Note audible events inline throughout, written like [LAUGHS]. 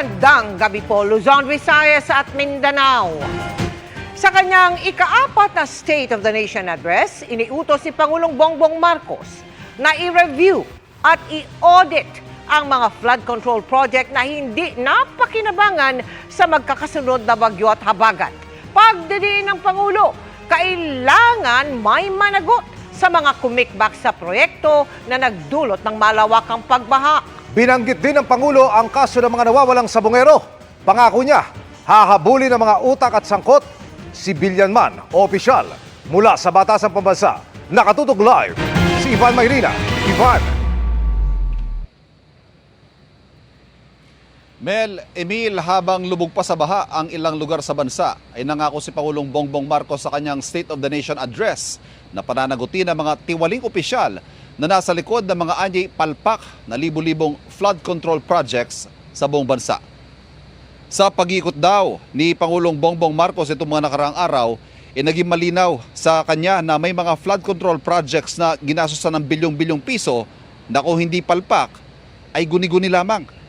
Magandang gabi po, Luzon, Visayas at Mindanao. Sa kanyang ikaapat na State of the Nation Address, iniutos si Pangulong Bongbong Marcos na i-review at i-audit ang mga flood control project na hindi napakinabangan sa magkakasunod na bagyo at habagat. Pagdidiin ng Pangulo, kailangan may managot sa mga kumikbak sa proyekto na nagdulot ng malawakang pagbaha. Binanggit din ng Pangulo ang kaso ng mga nawawalang sabongero. Pangako niya, hahabulin ang mga utak at sangkot, sibilyan man o opisyal. Mula sa Batasang Pambansa, nakatutok live si Ivan Mayrina. Ivan, Mel, Emil, habang lubog pa sa baha ang ilang lugar sa bansa, ay nangako si Pangulong Bongbong Marcos sa kanyang State of the Nation address na pananagutin ang mga tiwaling opisyal na nasa likod ng mga anyay palpak na libu-libong flood control projects sa buong bansa. Sa pag-ikot daw ni Pangulong Bongbong Marcos itong mga nakaraang araw, ay naging malinaw sa kanya na may mga flood control projects na ginasusan ng bilyong-bilyong piso na kung hindi palpak, ay guni-guni lamang.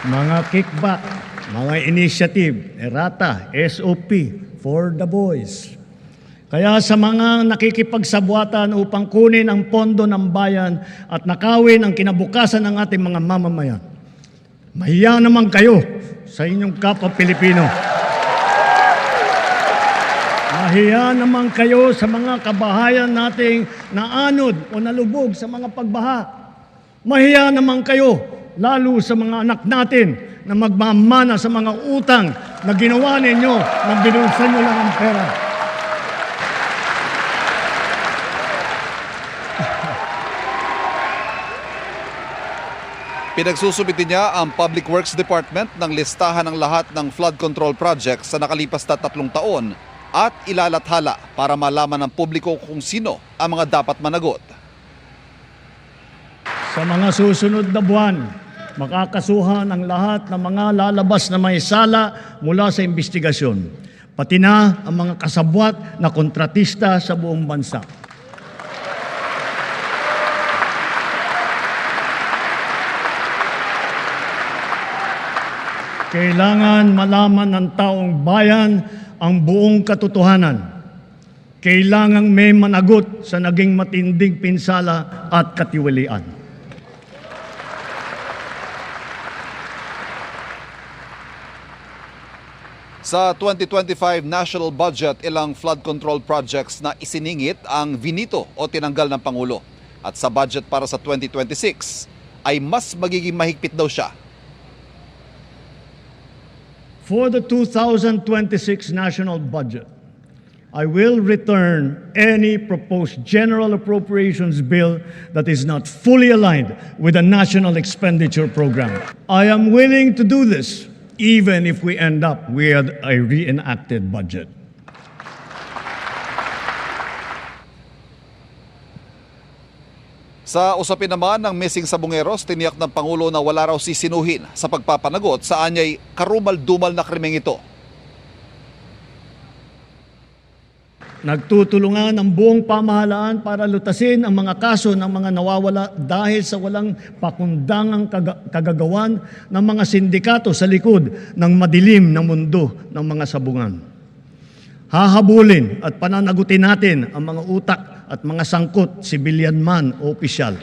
mga kickback, mga initiative, errata, SOP for the boys. Kaya sa mga nakikipagsabwatan upang kunin ang pondo ng bayan at nakawin ang kinabukasan ng ating mga mamamayan, mahiya naman kayo sa inyong kapwa Pilipino. Mahiya naman kayo sa mga kabahayan nating naanod o nalubog sa mga pagbaha. Mahiya naman kayo, lalo sa mga anak natin na magmamana sa mga utang na ginawa ninyo na binulsa nyo lang ang pera. Pinagsusumiti niya ang Public Works Department ng listahan ng lahat ng flood control projects sa nakalipas na tatlong taon at ilalathala para malaman ng publiko kung sino ang mga dapat managot. Sa mga susunod na buwan, makakasuhan ang lahat ng mga lalabas na may sala mula sa investigasyon, pati na ang mga kasabwat na kontratista sa buong bansa. Kailangan malaman ng taong bayan ang buong katotohanan. Kailangang may managot sa naging matinding pinsala at katiwalian. Sa 2025 national budget, ilang flood control projects na isiningit ang vinito o tinanggal ng Pangulo. At sa budget para sa 2026 ay mas magiging mahigpit daw siya. For the 2026 national budget, I will return any proposed general appropriations bill that is not fully aligned with the national expenditure program. I am willing to do this even if we end up with a reenacted budget. Sa usapin naman ng missing sabongeros, tiniyak ng Pangulo na wala raw sisinuhin sa pagpapanagot sa anyay karumal-dumal na krimeng ito. Nagtutulungan ang buong pamahalaan para lutasin ang mga kaso ng mga nawawala dahil sa walang pakundangang kaga- kagagawan ng mga sindikato sa likod ng madilim na mundo ng mga sabungan. Hahabulin at pananagutin natin ang mga utak at mga sangkot, sibilyan man o opisyal.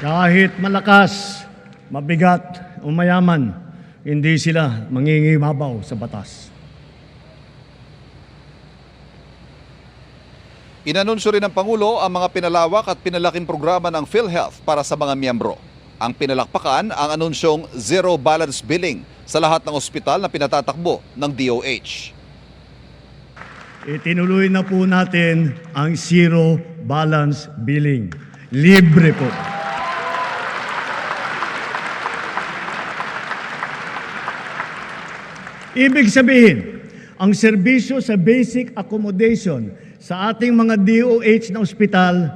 Kahit malakas, mabigat o mayaman, hindi sila mangingibabaw sa batas. Inanunsyo rin ng Pangulo ang mga pinalawak at pinalaking programa ng PhilHealth para sa mga miyembro. Ang pinalakpakan ang anunsyong zero balance billing sa lahat ng ospital na pinatatakbo ng DOH. Itinuloy na po natin ang zero balance billing. Libre po. Ibig sabihin, ang serbisyo sa basic accommodation sa ating mga DOH na ospital,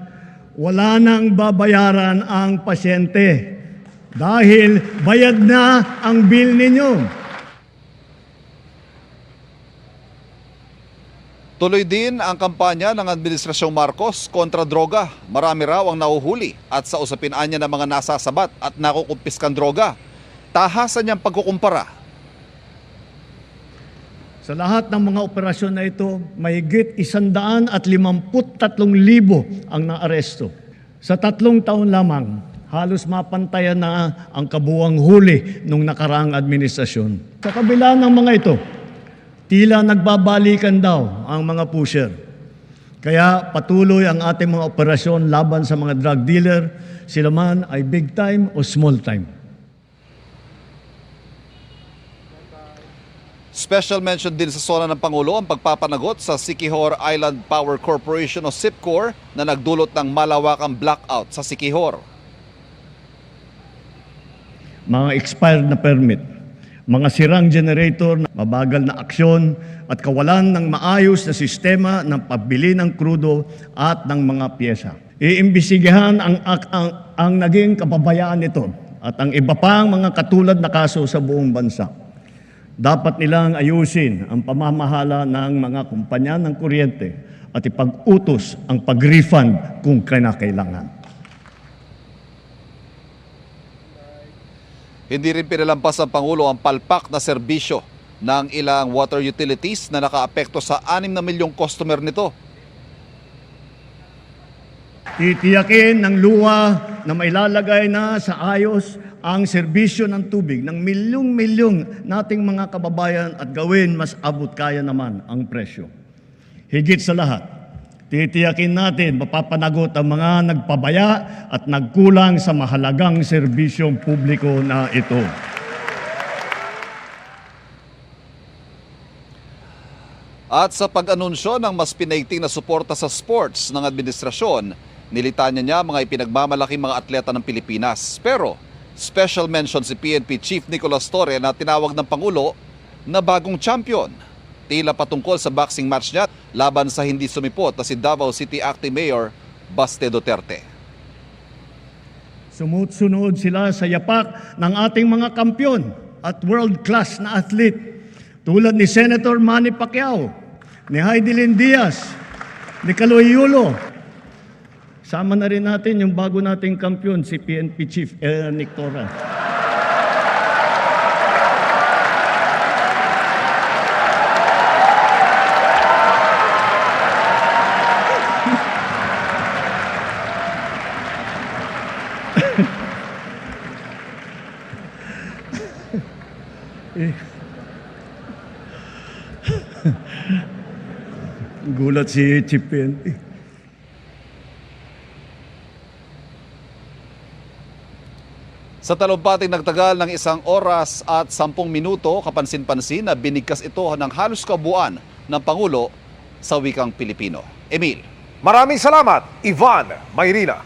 wala nang babayaran ang pasyente dahil bayad na ang bill ninyo. Tuloy din ang kampanya ng Administrasyong Marcos kontra droga. Marami raw ang nahuhuli at sa usapin anya ng mga nasasabat at nakukumpiskan droga. Tahasan niyang pagkukumpara. Sa lahat ng mga operasyon na ito, mahigit isandaan at limamput tatlong libo ang naaresto. Sa tatlong taon lamang, halos mapantayan na ang kabuwang huli nung nakaraang administrasyon. Sa kabila ng mga ito, tila nagbabalikan daw ang mga pusher. Kaya patuloy ang ating mga operasyon laban sa mga drug dealer, sila man ay big time o small time. Special mention din sa sona ng Pangulo ang pagpapanagot sa Sikihor Island Power Corporation o SIPCOR na nagdulot ng malawakang blackout sa Sikihor. Mga expired na permit, mga sirang generator, mabagal na aksyon at kawalan ng maayos na sistema ng pagbili ng krudo at ng mga pyesa. Iimbisigahan ang, ang, ang, ang naging kapabayaan nito at ang iba pang mga katulad na kaso sa buong bansa. Dapat nilang ayusin ang pamamahala ng mga kumpanya ng kuryente at ipag-utos ang pag-refund kung kinakailangan. Hindi rin pinalampas ng Pangulo ang palpak na serbisyo ng ilang water utilities na nakaapekto sa 6 na milyong customer nito. Titiyakin ng luwa na mailalagay na sa ayos ang serbisyo ng tubig ng milyong-milyong nating mga kababayan at gawin mas abot kaya naman ang presyo. Higit sa lahat, titiyakin natin mapapanagot ang mga nagpabaya at nagkulang sa mahalagang serbisyong publiko na ito. At sa pag-anunsyo ng mas pinaigting na suporta sa sports ng administrasyon, nilitanya niya mga ipinagmamalaking mga atleta ng Pilipinas. Pero special mention si PNP Chief Nicolas Torre na tinawag ng Pangulo na bagong champion. Tila patungkol sa boxing match niya laban sa hindi sumipot na si Davao City Acting Mayor Baste Duterte. Sumut-sunod sila sa yapak ng ating mga kampyon at world-class na athlete tulad ni Senator Manny Pacquiao, ni Heidelin Diaz, ni Kaloy Yulo. Sama na rin natin yung bago nating kampyon, si PNP Chief Eric Torres. [LAUGHS] Gulat si Chief PNP. Sa talumpating nagtagal ng isang oras at sampung minuto, kapansin-pansin na binigkas ito ng halos kabuuan ng Pangulo sa wikang Pilipino. Emil. Maraming salamat, Ivan Mayrina.